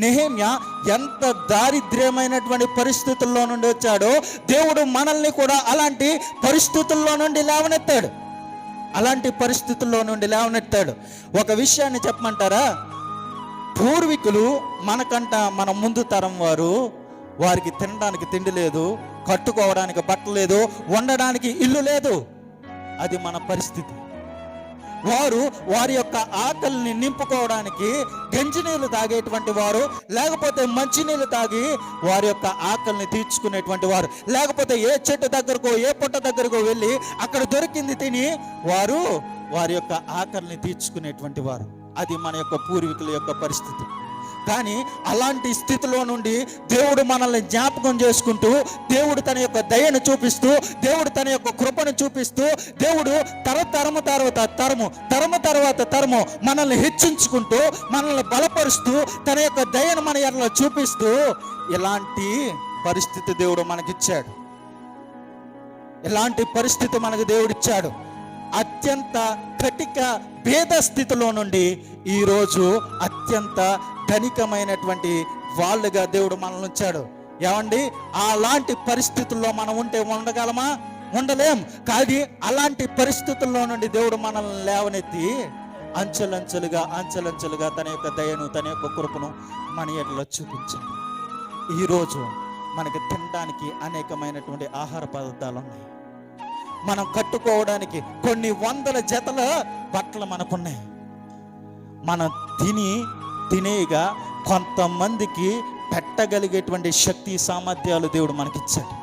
నెహేమ్య ఎంత దారిద్ర్యమైనటువంటి పరిస్థితుల్లో నుండి వచ్చాడో దేవుడు మనల్ని కూడా అలాంటి పరిస్థితుల్లో నుండి లేవనెత్తాడు. అలాంటి పరిస్థితుల్లో నుండి లేవనెత్తాడు. ఒక విషయాన్ని చెప్పమంటారా? పూర్వీకులు మనకంట మన ముందు తరం వారు వారికి తినడానికి తిండి లేదు కట్టుకోవడానికి బట్ట లేదు వండడానికి ఇల్లు లేదు. అది మన పరిస్థితి. వారు వారి యొక్క ఆకలిని నింపుకోవడానికి గంజినీళ్ళు తాగేటువంటి వారు లేకపోతే మంచినీళ్ళు తాగి వారి యొక్క ఆకలిని తీర్చుకునేటువంటి వారు. లేకపోతే ఏ చెట్టు దగ్గరకో ఏ పుట్ట దగ్గరకో వెళ్ళి అక్కడ దొరికింది తిని వారు వారి యొక్క ఆకలిని తీర్చుకునేటువంటి వారు. అది మన యొక్క పూర్వీకుల యొక్క పరిస్థితి. కానీ అలాంటి స్థితిలో నుండి దేవుడు మనల్ని జ్ఞాపకం చేసుకుంటూ దేవుడు తన యొక్క దయను చూపిస్తూ దేవుడు తన యొక్క కృపను చూపిస్తూ దేవుడు తర తరము తర్వాత తరము తరము తర్వాత తరము మనల్ని హెచ్చించుకుంటూ మనల్ని బలపరుస్తూ తన యొక్క దయను మన ఎడలో చూపిస్తూ ఇలాంటి పరిస్థితి దేవుడు మనకిచ్చాడు. ఇలాంటి పరిస్థితి మనకు దేవుడిచ్చాడు. అత్యంత కటిక భేద స్థితిలో నుండి ఈరోజు అత్యంత ధనికమైనటువంటి వాళ్ళుగా దేవుడు మనల్ని ఉంచాడు. ఏమండి? అలాంటి పరిస్థితుల్లో మనం ఉంటే ఉండగలమా? ఉండలేం. కానీ అలాంటి పరిస్థితుల్లో నుండి దేవుడు మనల్ని లేవనెత్తి అంచెలంచెలుగా అంచెలంచెలుగా తన యొక్క దయను తన యొక్క కృపను మన ఎడలో చూపించండి. ఈరోజు మనకి తినడానికి అనేకమైనటువంటి ఆహార పదార్థాలు ఉన్నాయి. మనం కట్టుకోవడానికి కొన్ని వందల జతల బట్టలు మనకున్నాయి. మనం తిని తినేగా కొంతమందికి పెట్టగలిగేటువంటి శక్తి సామర్థ్యాలు దేవుడు మనకిచ్చాడు.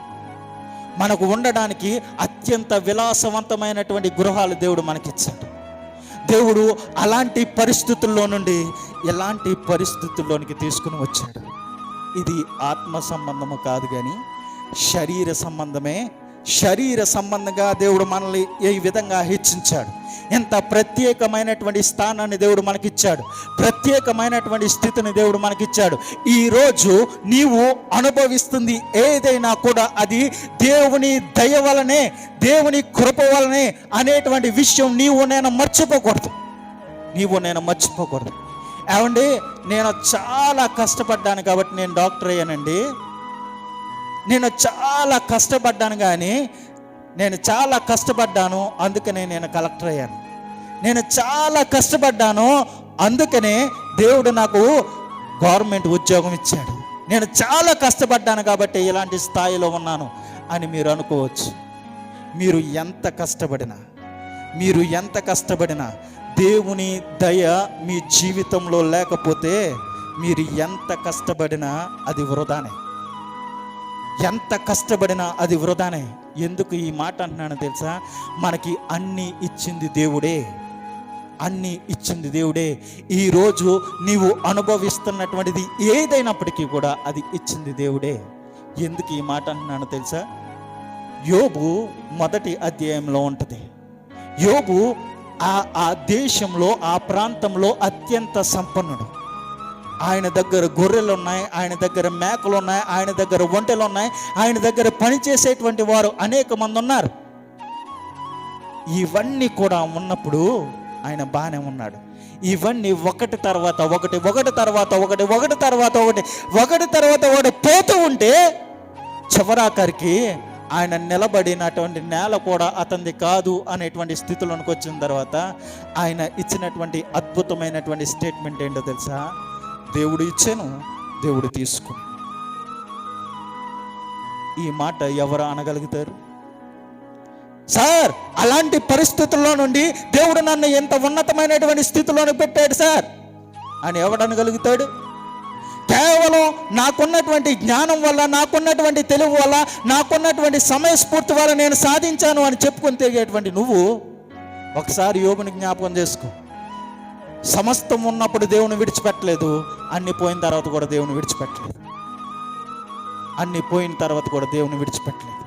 మనకు ఉండడానికి అత్యంత విలాసవంతమైనటువంటి గృహాలు దేవుడు మనకిచ్చాడు. దేవుడు అలాంటి పరిస్థితుల్లో నుండి ఎలాంటి పరిస్థితుల్లోనికి తీసుకుని వచ్చాడు? ఇది ఆత్మ సంబంధము కాదు కానీ శరీర సంబంధమే శరీర సంబంధంగా దేవుడు మనల్ని ఈ విధంగా హెచ్చించాడు? ఎంత ప్రత్యేకమైనటువంటి స్థానాన్ని దేవుడు మనకిచ్చాడు? ప్రత్యేకమైనటువంటి స్థితిని దేవుడు మనకిచ్చాడు. ఈరోజు నీవు అనుభవిస్తుంది ఏదైనా కూడా అది దేవుని దయ వలనే దేవుని కృప వలనే అనేటువంటి విషయం నీవు నేను మర్చిపోకూడదు. నీవు నేను మర్చిపోకూడదు. ఏమండి? నేను చాలా కష్టపడ్డాను కాబట్టి నేను డాక్టర్ అయ్యానండి. నేను చాలా కష్టపడ్డాను కానీ నేను చాలా కష్టపడ్డాను అందుకనే నేను కలెక్టర్ అయ్యాను. నేను చాలా కష్టపడ్డాను అందుకనే దేవుడు నాకు గవర్నమెంట్ ఉద్యోగం ఇచ్చాడు. నేను చాలా కష్టపడ్డాను కాబట్టి ఇలాంటి స్థాయిలో ఉన్నాను అని మీరు అనుకోవచ్చు. మీరు ఎంత కష్టపడినా మీరు ఎంత కష్టపడినా దేవుని దయ మీ జీవితంలో లేకపోతే మీరు ఎంత కష్టపడినా అది వృధానే. ఎంత కష్టపడినా అది వృధానే. ఎందుకు ఈ మాట అంటున్నాను తెలుసా? మనకి అన్నీ ఇచ్చింది దేవుడే. అన్నీ ఇచ్చింది దేవుడే. ఈరోజు నీవు అనుభవిస్తున్నటువంటిది ఏదైనప్పటికీ కూడా అది ఇచ్చింది దేవుడే. ఎందుకు ఈ మాట అంటున్నాను తెలుసా? యోబు మొదటి అధ్యాయంలో ఉంటుంది. యోబు ఆ ఆ దేశంలో ఆ ప్రాంతంలో అత్యంత సంపన్నుడు. ఆయన దగ్గర గొర్రెలు ఉన్నాయి ఆయన దగ్గర మేకలు ఉన్నాయి ఆయన దగ్గర ఒంటెలు ఉన్నాయి ఆయన దగ్గర పనిచేసేటువంటి వారు అనేక మంది ఉన్నారు. ఇవన్నీ కూడా ఉన్నప్పుడు ఆయన బాగానే ఉన్నాడు. ఇవన్నీ ఒకటి తర్వాత ఒకటి ఒకటి తర్వాత ఒకటి ఒకటి తర్వాత ఒకటి ఒకటి తర్వాత ఒకటి పోతూ ఉంటే చివరాఖరికి ఆయన నిలబడినటువంటి నేల కూడా అతనిది కాదు అనేటువంటి స్థితిలోనికి వచ్చిన తర్వాత ఆయన ఇచ్చినటువంటి అద్భుతమైనటువంటి స్టేట్మెంట్ ఏంటో తెలుసా? దేవుడు ఇచ్చాను దేవుడు తీసుకు. ఈ మాట ఎవరు అనగలుగుతారు? సార్ అలాంటి పరిస్థితుల్లో నుండి దేవుడు నన్ను ఎంత ఉన్నతమైనటువంటి స్థితిలోనే పెట్టాడు సార్. అని ఎవడనగలుగుతాడు కేవలం నాకున్నటువంటి జ్ఞానం వల్ల నాకున్నటువంటి తెలివి వల్ల నాకున్నటువంటి సమయస్ఫూర్తి వల్ల నేను సాధించాను అని చెప్పుకొని తిరిగేటువంటి నువ్వు ఒకసారి యోగుని జ్ఞాపకం చేసుకో. సమస్తం ఉన్నప్పుడు దేవుని విడిచిపెట్టలేదు. అన్ని పోయిన తర్వాత కూడా దేవుని విడిచిపెట్టలేదు. అన్ని పోయిన తర్వాత కూడా దేవుని విడిచిపెట్టలేదు.